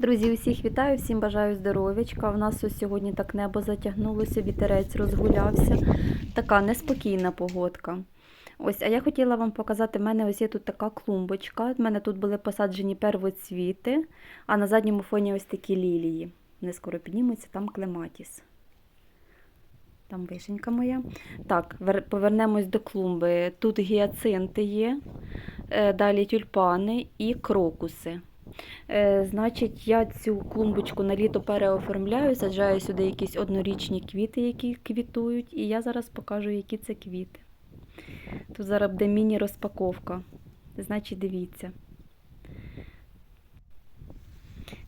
Друзі, усіх вітаю, всім бажаю здоров'ячка. У нас ось сьогодні так небо затягнулося, вітерець розгулявся. Така неспокійна погодка. Ось, а я хотіла вам показати, в мене ось є тут така клумбочка. В мене тут були посаджені первоцвіти, а на задньому фоні ось такі лілії. Вони скоро піднімуться, там клематіс. Там вишенька моя. Так, повернемось до клумби. Тут гіацинти є, е, далі тюльпани і крокуси. Е, Значить, я цю клумбочку на літо переоформляю, саджаю сюди якісь однорічні квіти, які квітують, і я зараз покажу, які це квіти. Тут зараз буде міні-розпаковка. Значить, дивіться.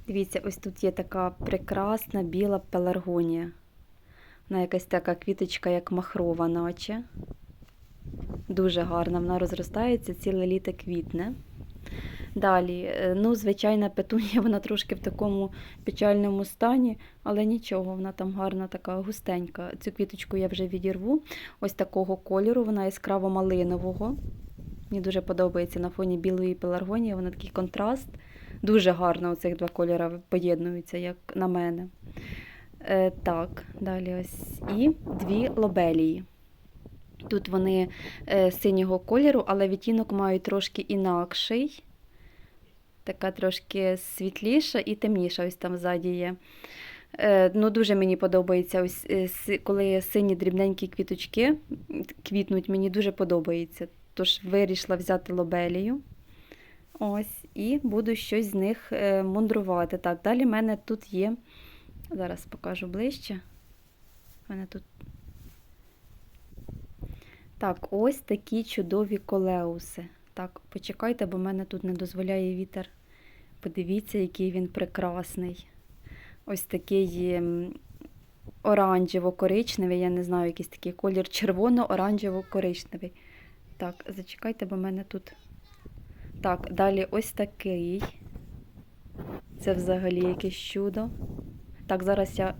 Дивіться, ось тут є така прекрасна біла пеларгонія. Вона якась така квіточка, як махрова, наче. Дуже гарна, вона розростається, ціле літо квітне. Далі, е, ну, звичайна петунія, вона трошки в такому печальному стані, але нічого, вона там гарна, така густенька. Цю квіточку я вже відірву. Ось такого кольору, вона яскраво малинового. Мені дуже подобається на фоні білої пеларгонії, вона такий контраст. Дуже гарно оцих два кольори поєднуються, як на мене. Е, так, далі ось. І дві лобелії. Тут вони е, синього кольору, але відтінок мають трошки інакший. Така трошки світліша і темніша, ось там ззаді є. Е, ну, дуже мені подобається, ось, е, коли сині дрібненькі квіточки квітнуть, мені дуже подобається. Тож вирішила взяти лобелію. Ось, і буду щось з них е, мундрувати. Так, далі в мене тут є. Зараз покажу ближче. У мене тут. Так, ось такі чудові колеуси. Так, почекайте, бо мене тут не дозволяє вітер. Подивіться, який він прекрасний. Ось такий ем, оранжево-коричневий, я не знаю, якийсь такий колір червоно-оранжево-коричневий. Так, зачекайте, бо мене тут. Так, далі ось такий. Це взагалі якесь чудо. Так, зараз я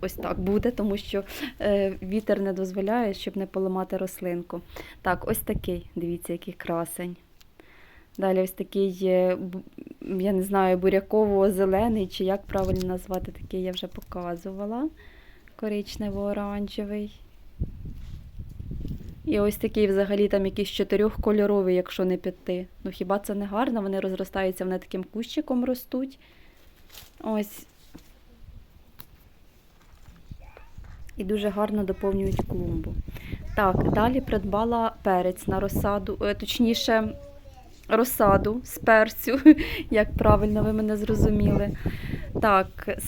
ось так буде, тому що е, вітер не дозволяє, щоб не поламати рослинку. Так, ось такий, дивіться, який красень. Далі ось такий, я не знаю, буряково-зелений, чи як правильно назвати, такий я вже показувала. Коричнево-оранжевий. І ось такий взагалі там якийсь чотирьохкольоровий, якщо не п'яти. Ну хіба це не гарно? Вони розростаються, вони таким кущиком ростуть. Ось. І дуже гарно доповнюють клумбу. Так, далі придбала перець на розсаду, е, точніше, розсаду з перцю, як правильно ви мене зрозуміли. Так,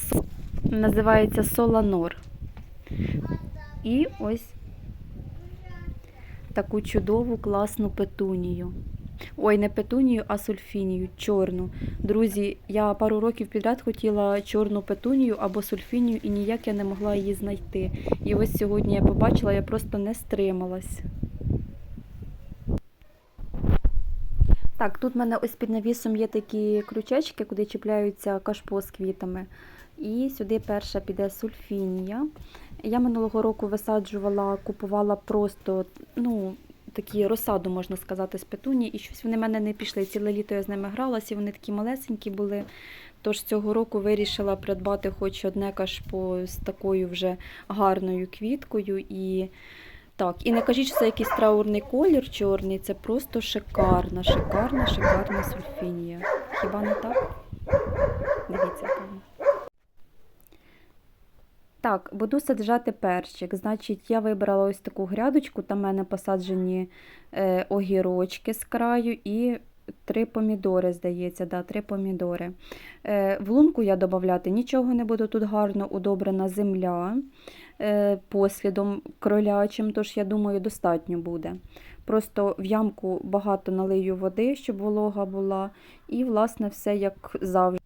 називається Соланор. І ось таку чудову класну петунію. Ой, не петунію, а сульфінію, чорну. Друзі, я пару років підряд хотіла чорну петунію або сульфінію, і ніяк я не могла її знайти. І ось сьогодні я побачила, я просто не стрималась. Так, тут в мене ось під навісом є такі крючечки, куди чіпляються кашпо з квітами. І сюди перша піде сульфінія. Я минулого року висаджувала, купувала просто, ну, такі розсаду, можна сказати, з петуні, і щось вони в мене не пішли. Ціле літо я з ними гралася, вони такі малесенькі були. Тож цього року вирішила придбати хоч одне кашпо з такою вже гарною квіткою. І так, і не кажіть, що це якийсь траурний колір чорний, це просто шикарна, шикарна, шикарна сульфінія. Хіба не так? Дивіться, яка вона. Так, буду саджати перчик. Значить, я вибрала ось таку грядочку, там в мене посаджені е, огірочки з краю і три помідори, здається, да, три помідори. Е, в лунку я додавати нічого не буду, тут гарно удобрена земля е, послідом кролячим, тож я думаю, достатньо буде. Просто в ямку багато налию води, щоб волога була, і, власне, все як завжди.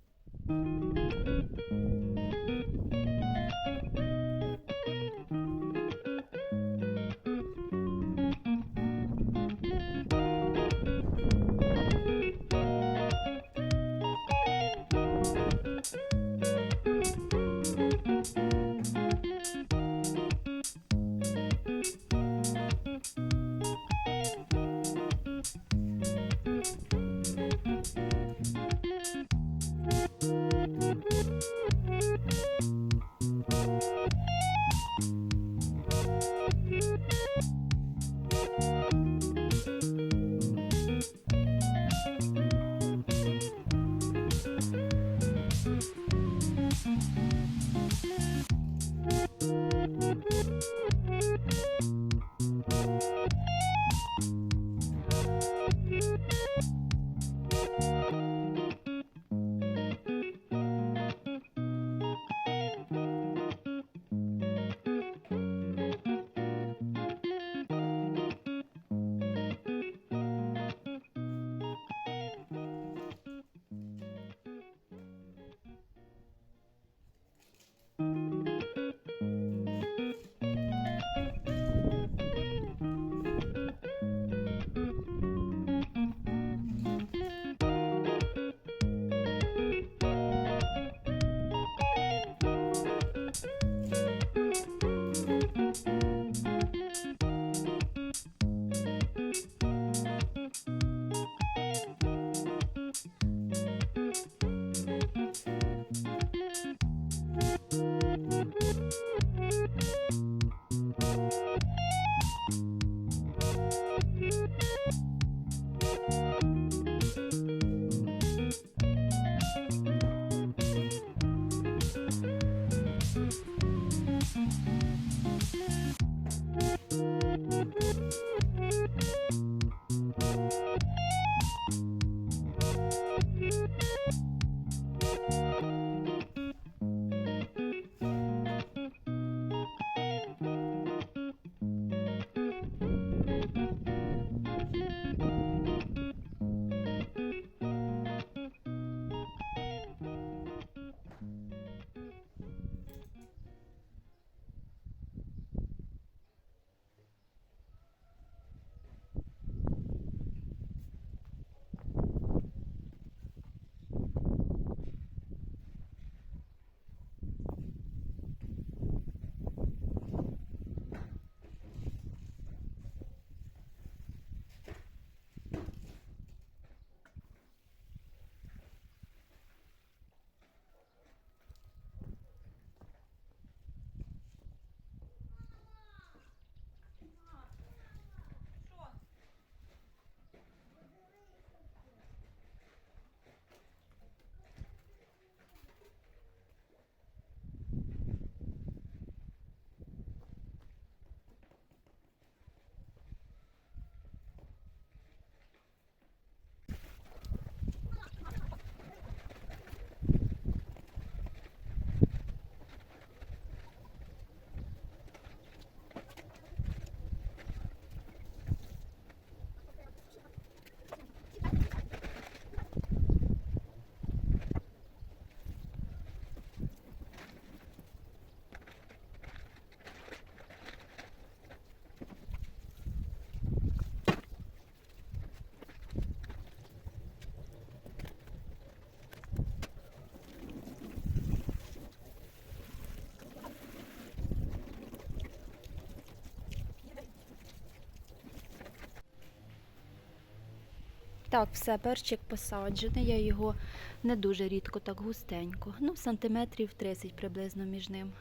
Так, все, перчик посаджений. Я його не дуже рідко, так густенько. Ну, сантиметрів 30 приблизно між ним.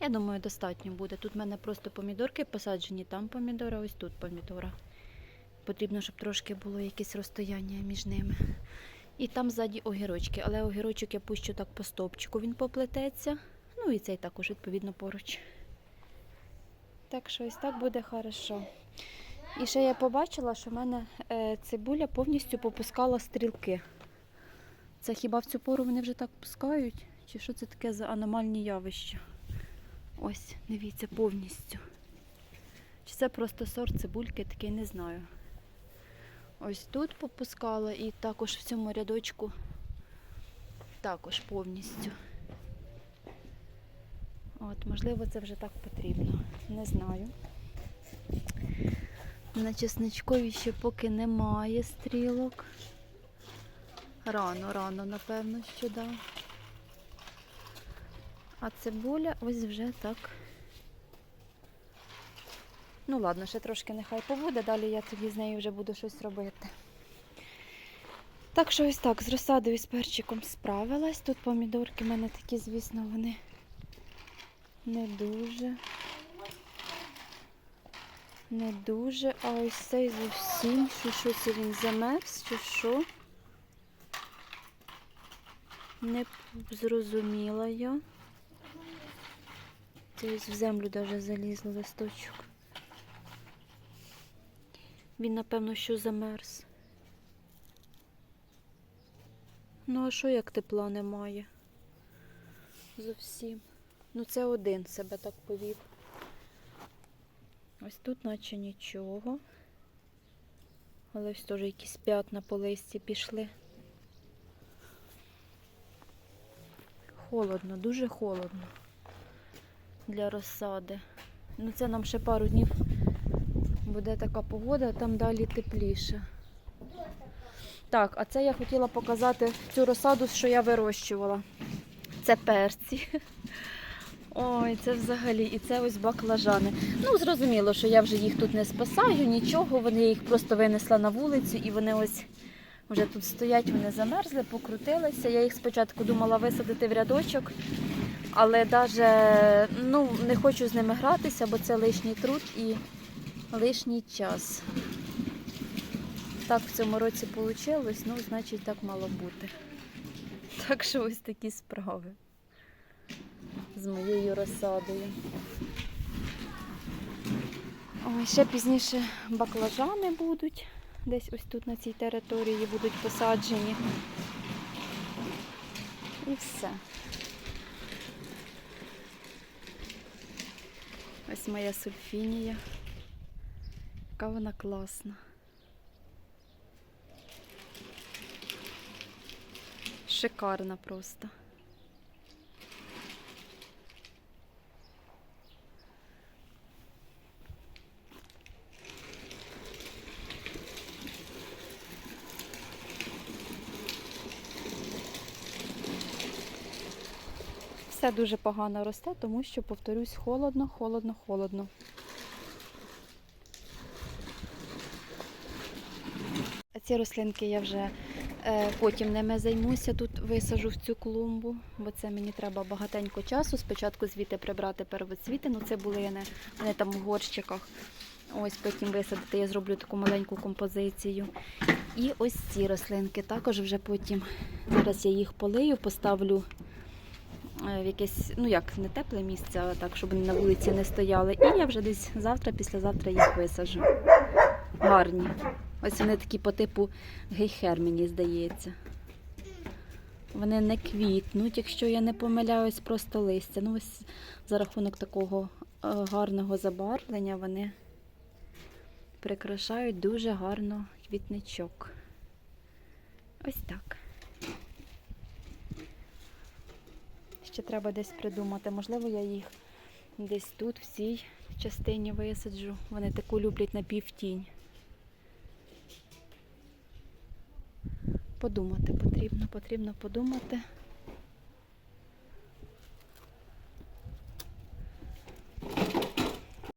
Я думаю, достатньо буде. Тут в мене просто помідорки посаджені, там помідора, ось тут помідора. Потрібно, щоб трошки було якесь розстояння між ними. І там ззаді огірочки, але огірочок я пущу так по стовпчику, він поплететься. Ну і цей також, відповідно, поруч. Так що ось так буде хорошо. І ще я побачила, що в мене е, цибуля повністю попускала стрілки. Це хіба в цю пору вони вже так пускають? Чи що це таке за аномальні явища? Ось, дивіться, повністю. Чи це просто сорт цибульки, такий не знаю. Ось тут попускала і також в цьому рядочку також повністю. От, можливо, це вже так потрібно. Не знаю. На чесничкові ще поки немає стрілок. Рано, рано, напевно, що да. А цибуля ось вже так. Ну ладно, ще трошки нехай побуде, далі я тоді з нею вже буду щось робити. Так що ось так, з розсадою з перчиком справилась. Тут помідорки в мене такі, звісно, вони не дуже. Не дуже, а ось цей зовсім, що, що це він замерз, чи що? Не зрозуміла я. Це ось в землю даже залізло листочок. Він, напевно, що замерз. Ну, а що як тепла немає? Зовсім. Ну, це один себе так повів. Ось тут наче нічого. Але ось теж якісь п'ятна по листі пішли. Холодно, дуже холодно для розсади. Ну це нам ще пару днів буде така погода, а там далі тепліше. Так, а це я хотіла показати цю розсаду, що я вирощувала. Це перці. Ой, це взагалі, і це ось баклажани. Ну, зрозуміло, що я вже їх тут не спасаю, нічого. Вони їх просто винесла на вулицю і вони ось вже тут стоять, вони замерзли, покрутилися. Я їх спочатку думала висадити в рядочок, але навіть ну, не хочу з ними гратися, бо це лишній труд і лишній час. Так в цьому році вийшло, ну, значить, так мало бути. Так що ось такі справи з моєю розсадою. Ой, ще пізніше баклажани будуть. Десь ось тут на цій території будуть посаджені. І все. Ось моя сульфінія. Яка вона класна. Шикарна просто. Все дуже погано росте, тому що, повторюсь, холодно, холодно, холодно. А ці рослинки я вже е, потім ними займуся. Тут висажу в цю клумбу, бо це мені треба багатенько часу. Спочатку звідти прибрати первоцвіти, ну цибулини, вони там в горщиках. Ось потім висадити, я зроблю таку маленьку композицію. І ось ці рослинки також вже потім. Зараз я їх полию, поставлю в якесь, ну як, не тепле місце, а так, щоб вони на вулиці не стояли. І я вже десь завтра, післязавтра їх висаджу. Гарні. Ось вони такі по типу гейхер, мені здається. Вони не квітнуть, якщо я не помиляюсь, просто листя. Ну, ось за рахунок такого е, гарного забарвлення вони прикрашають дуже гарно квітничок. Ось так. Ще треба десь придумати. Можливо, я їх десь тут, в цій частині висаджу. Вони таку люблять на півтінь. Подумати потрібно, потрібно подумати.